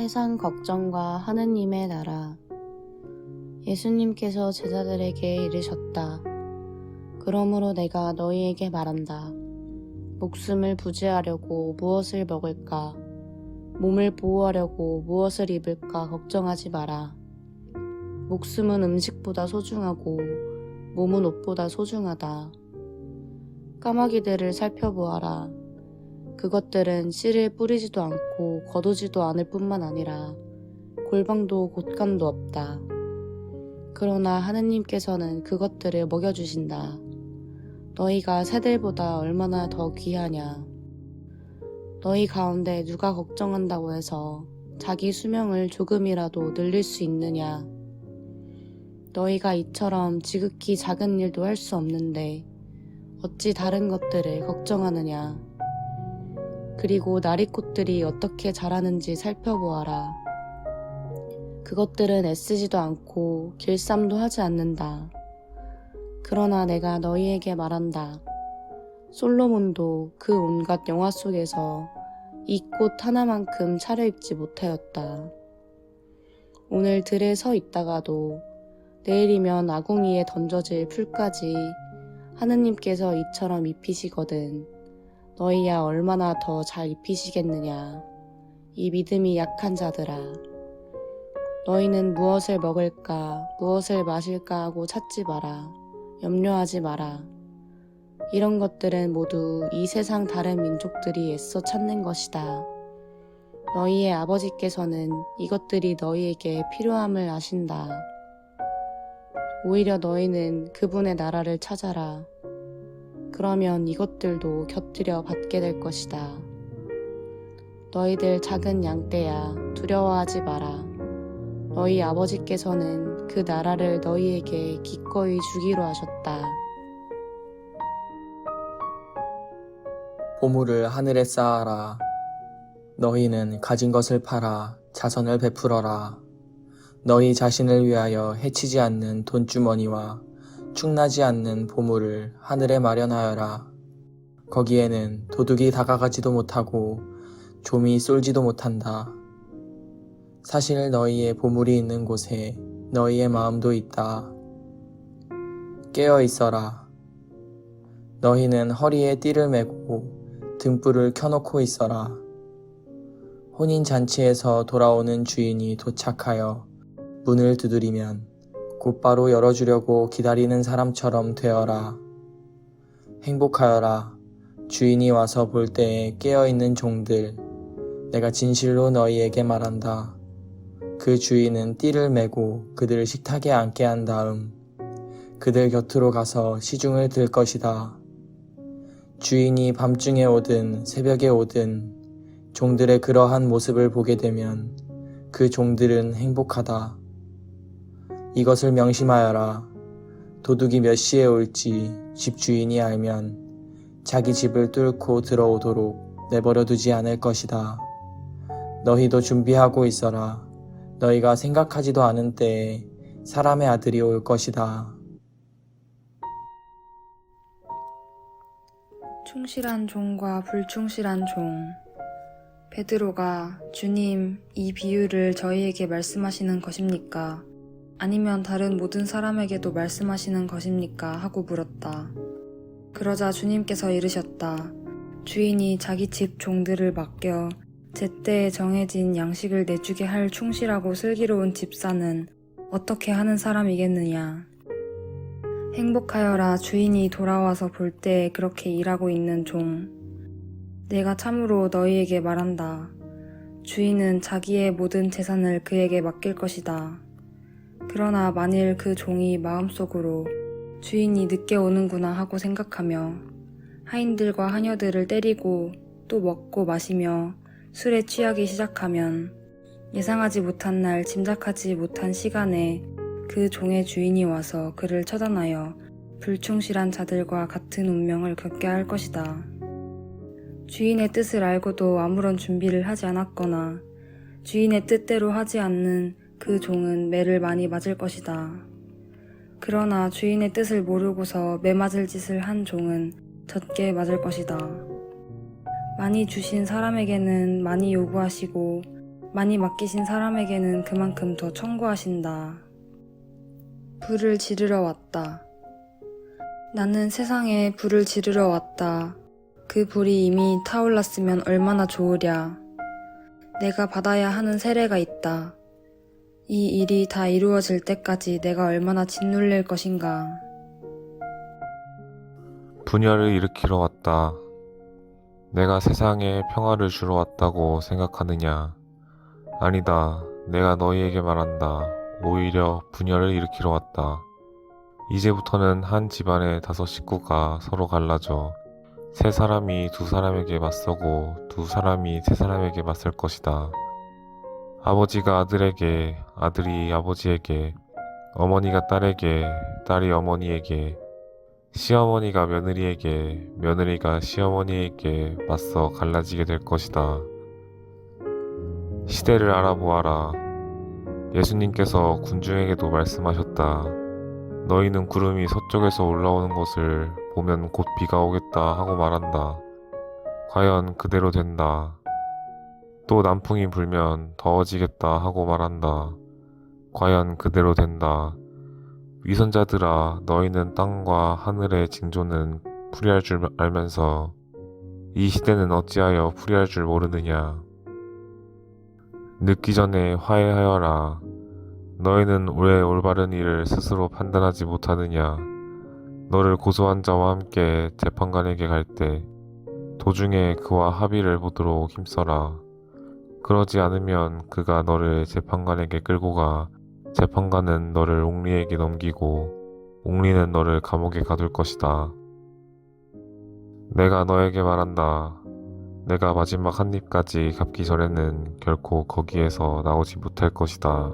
세상 걱정과 하느님의 나라. 예수님께서 제자들에게 이르셨다. 그러므로 내가 너희에게 말한다. 목숨을 부지하려고 무엇을 먹을까? 몸을 보호하려고 무엇을 입을까 걱정하지 마라. 목숨은 음식보다 소중하고 몸은 옷보다 소중하다. 까마귀들을 살펴보아라. 그것들은 씨를 뿌리지도 않고 거두지도 않을 뿐만 아니라 골방도 곳간도 없다. 그러나 하느님께서는 그것들을 먹여주신다. 너희가 새들보다 얼마나 더 귀하냐. 너희 가운데 누가 걱정한다고 해서 자기 수명을 조금이라도 늘릴 수 있느냐. 너희가 이처럼 지극히 작은 일도 할 수 없는데 어찌 다른 것들을 걱정하느냐. 그리고 나리꽃들이 어떻게 자라는지 살펴보아라. 그것들은 애쓰지도 않고 길쌈도 하지 않는다. 그러나 내가 너희에게 말한다. 솔로몬도 그 온갖 영화 속에서 이 꽃 하나만큼 차려입지 못하였다. 오늘 들에 서 있다가도 내일이면 아궁이에 던져질 풀까지 하느님께서 이처럼 입히시거든. 너희야 얼마나 더 잘 입히시겠느냐. 이 믿음이 약한 자들아. 너희는 무엇을 먹을까, 무엇을 마실까 하고 찾지 마라. 염려하지 마라. 이런 것들은 모두 이 세상 다른 민족들이 애써 찾는 것이다. 너희의 아버지께서는 이것들이 너희에게 필요함을 아신다. 오히려 너희는 그분의 나라를 찾아라. 그러면 이것들도 곁들여 받게 될 것이다. 너희들 작은 양떼야 두려워하지 마라. 너희 아버지께서는 그 나라를 너희에게 기꺼이 주기로 하셨다. 보물을 하늘에 쌓아라. 너희는 가진 것을 팔아 자선을 베풀어라. 너희 자신을 위하여 해치지 않는 돈주머니와 축나지 않는 보물을 하늘에 마련하여라. 거기에는 도둑이 다가가지도 못하고 좀이 쏠지도 못한다. 사실 너희의 보물이 있는 곳에 너희의 마음도 있다. 깨어 있어라. 너희는 허리에 띠를 메고 등불을 켜놓고 있어라. 혼인 잔치에서 돌아오는 주인이 도착하여 문을 두드리면 곧바로 열어주려고 기다리는 사람처럼 되어라. 행복하여라. 주인이 와서 볼 때에 깨어있는 종들. 내가 진실로 너희에게 말한다. 그 주인은 띠를 메고 그들을 식탁에 앉게 한 다음 그들 곁으로 가서 시중을 들 것이다. 주인이 밤중에 오든 새벽에 오든 종들의 그러한 모습을 보게 되면 그 종들은 행복하다. 이것을 명심하여라. 도둑이 몇 시에 올지 집 주인이 알면 자기 집을 뚫고 들어오도록 내버려 두지 않을 것이다. 너희도 준비하고 있어라. 너희가 생각하지도 않은 때에 사람의 아들이 올 것이다. 충실한 종과 불충실한 종. 베드로가 주님, 이 비유를 저희에게 말씀하시는 것입니까? 아니면 다른 모든 사람에게도 말씀하시는 것입니까? 하고 물었다. 그러자 주님께서 이르셨다. 주인이 자기 집 종들을 맡겨 제때에 정해진 양식을 내주게 할 충실하고 슬기로운 집사는 어떻게 하는 사람이겠느냐. 행복하여라 주인이 돌아와서 볼때 그렇게 일하고 있는 종. 내가 참으로 너희에게 말한다. 주인은 자기의 모든 재산을 그에게 맡길 것이다. 그러나 만일 그 종이 마음속으로 주인이 늦게 오는구나 하고 생각하며 하인들과 하녀들을 때리고 또 먹고 마시며 술에 취하기 시작하면 예상하지 못한 날 짐작하지 못한 시간에 그 종의 주인이 와서 그를 처단하여 불충실한 자들과 같은 운명을 겪게 할 것이다. 주인의 뜻을 알고도 아무런 준비를 하지 않았거나 주인의 뜻대로 하지 않는 그 종은 매를 많이 맞을 것이다. 그러나 주인의 뜻을 모르고서 매 맞을 짓을 한 종은 젖게 맞을 것이다. 많이 주신 사람에게는 많이 요구하시고 많이 맡기신 사람에게는 그만큼 더 청구하신다. 불을 지르러 왔다. 나는 세상에 불을 지르러 왔다. 그 불이 이미 타올랐으면 얼마나 좋으랴. 내가 받아야 하는 세례가 있다. 이 일이 다 이루어질 때까지 내가 얼마나 짓눌릴 것인가. 분열을 일으키러 왔다. 내가 세상에 평화를 주러 왔다고 생각하느냐? 아니다. 내가 너희에게 말한다. 오히려 분열을 일으키러 왔다. 이제부터는 한 집안의 다섯 식구가 서로 갈라져 세 사람이 두 사람에게 맞서고 두 사람이 세 사람에게 맞설 것이다. 아버지가 아들에게, 아들이 아버지에게, 어머니가 딸에게, 딸이 어머니에게, 시어머니가 며느리에게, 며느리가 시어머니에게 맞서 갈라지게 될 것이다. 시대를 알아보아라. 예수님께서 군중에게도 말씀하셨다. 너희는 구름이 서쪽에서 올라오는 것을 보면 곧 비가 오겠다 하고 말한다. 과연 그대로 된다. 또 남풍이 불면 더워지겠다 하고 말한다. 과연 그대로 된다. 위선자들아, 너희는 땅과 하늘의 징조는 풀이할 줄 알면서 이 시대는 어찌하여 풀이할 줄 모르느냐. 늦기 전에 화해하여라. 너희는 왜 올바른 일을 스스로 판단하지 못하느냐. 너를 고소한 자와 함께 재판관에게 갈 때 도중에 그와 합의를 보도록 힘써라. 그러지 않으면 그가 너를 재판관에게 끌고 가 재판관은 너를 옥리에게 넘기고 옥리는 너를 감옥에 가둘 것이다. 내가 너에게 말한다. 내가 마지막 한 입까지 갚기 전에는 결코 거기에서 나오지 못할 것이다.